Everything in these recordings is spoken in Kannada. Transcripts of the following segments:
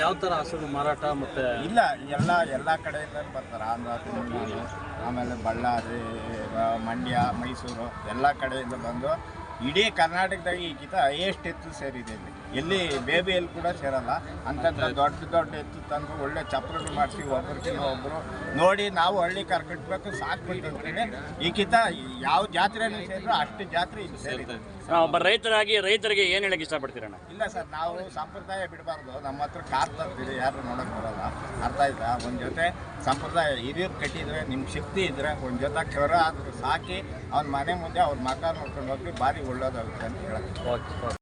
ಯಾವ ಥರ ಹಸುಗಳು ಮಾರಾಟ ಮತ್ತು ಇಲ್ಲ ಎಲ್ಲ ಎಲ್ಲ ಕಡೆಯಿಂದ ಬರ್ತಾರೆ. ಆಂಧ್ರ ತಮಿಳುನಾಡು ಆಮೇಲೆ ಬಳ್ಳಾರಿ ಮಂಡ್ಯ ಮೈಸೂರು ಎಲ್ಲ ಕಡೆಯಿಂದ ಬಂದು ಇಡೀ ಕರ್ನಾಟಕದಾಗ ಈಗಿತ ಹೈಯೆಸ್ಟ್ ಎತ್ತು ಸೇರಿದೆ ಇಲ್ಲಿ. ಎಲ್ಲಿ ಬೇಬಿಯಲ್ಲಿ ಕೂಡ ಸೇರಲ್ಲ. ಅಂತಂದ್ರೆ ದೊಡ್ಡ ದೊಡ್ಡ ಎತ್ತು ತಂದು ಒಳ್ಳೆ ಚಪ್ರಗಳು ಮಾಡಿಸಿ ಒಬ್ರಿಗಿನ್ನ ಒಬ್ಬರು ನೋಡಿ ನಾವು ಹಳ್ಳಿ ಕರ್ಕಟ್ಬೇಕು ಸಾಕು ಈ ಈಗಿತ ಯಾವ ಜಾತ್ರೆನೂ ಸೇರಿದ್ರು ಅಷ್ಟು ಜಾತ್ರೆ ಇಲ್ಲಿ ಸೇರಿದೆ. ಒಬ್ಬ ರೈತರಾಗಿ ರೈತರಿಗೆ ಏನು ಹೇಳಕ್ಕೆ ಇಷ್ಟಪಡ್ತೀರಣ್ಣ? ಇಲ್ಲ ಸರ್ ನಾವು ಸಂಪ್ರದಾಯ ಬಿಡಬಾರ್ದು. ನಮ್ಮ ಹತ್ರ ಕಾರ್ ತರ್ತೀರಿ ಯಾರು ನೋಡಕ್ ಬರಲ್ಲ. ಅರ್ಥ ಆಯ್ತಾ? ಒಂದು ಜೊತೆ ಸಂಪ್ರದಾಯ ಹಿರಿಯರು ಕಟ್ಟಿದ್ರೆ ನಿಮ್ಗೆ ಶಕ್ತಿ ಇದ್ರೆ ಒಂದು ಜೊತೆ ಕರ ಆದ್ರೂ ಸಾಕಿ ಅವ್ನ ಮನೆ ಮುಂದೆ ಅವ್ರ ಮಕ ನೋಡ್ಕೊಂಡು ಹೋಗಿ ಭಾರಿ ಒಳ್ಳೇದಾಗುತ್ತೆ ಅಂತ ಹೇಳಕ್ಕೆ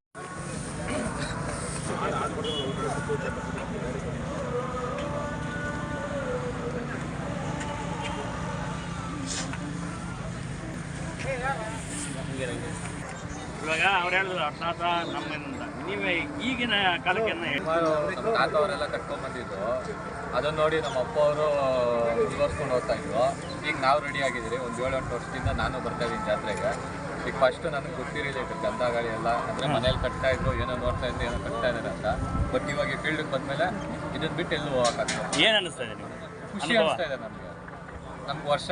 ಇವಾಗ ಅವ್ರು ಹೇಳಿದ್ರು ತಾತ ನಮ್ಮಿಂದ. ನೀವೇ ಈಗಿನ ಕಾಲಕ್ಕೆ ನಮ್ಮ ತಾತ ಅವರೆಲ್ಲ ಕಟ್ಕೊಂಡ್ಬಂದಿದ್ದು ಅದನ್ನ ನೋಡಿ ನಮ್ಮ ಅಪ್ಪ ಅವರು ಮುಂದುವರ್ಸ್ಕೊಂಡು ಹೋಗ್ತಾ ಇದ್ರು. ಈಗ ನಾವು ರೆಡಿ ಆಗಿದ್ದೀರಿ. ಒಂದು ಏಳು ಎಂಟು ವರ್ಷದಿಂದ ನಾನು ಬರ್ತಾ ಇದ್ದೀನಿ ಜಾತ್ರೆಗೆ. ಈಗ ಫಸ್ಟ್ ನನಗೆ ಗೊತ್ತಿರಲಿಲ್ಲ ಇದು ಗಂಧ ಗಾಳಿ ಎಲ್ಲ. ಅಂದರೆ ಮನೇಲಿ ಕಟ್ತಾ ಇದ್ರು ಏನೋ ನೋಡ್ತಾ ಇದ್ರು ಏನೋ ಕಟ್ತಾ ಇದ್ದಾರೆ ಅಂತ. ಬಟ್ ಇವಾಗ ಫೀಲ್ಡ್ಗೆ ಫೀಲ್ಡಿಗೆ ಬಂದಮೇಲೆ ಇದನ್ನ ಬಿಟ್ಟು ಎಲ್ಲೂ ಹೋಗಕ್ಕಾಗ್ತದೆ ಏನು ಅನಿಸ್ತಾ ಇದೆ ನಿಮಗೆ? ಖುಷಿ ಅನಿಸ್ತಾ ಇದೆ ನಮಗೆ. ನಮ್ಗೆ ವರ್ಷ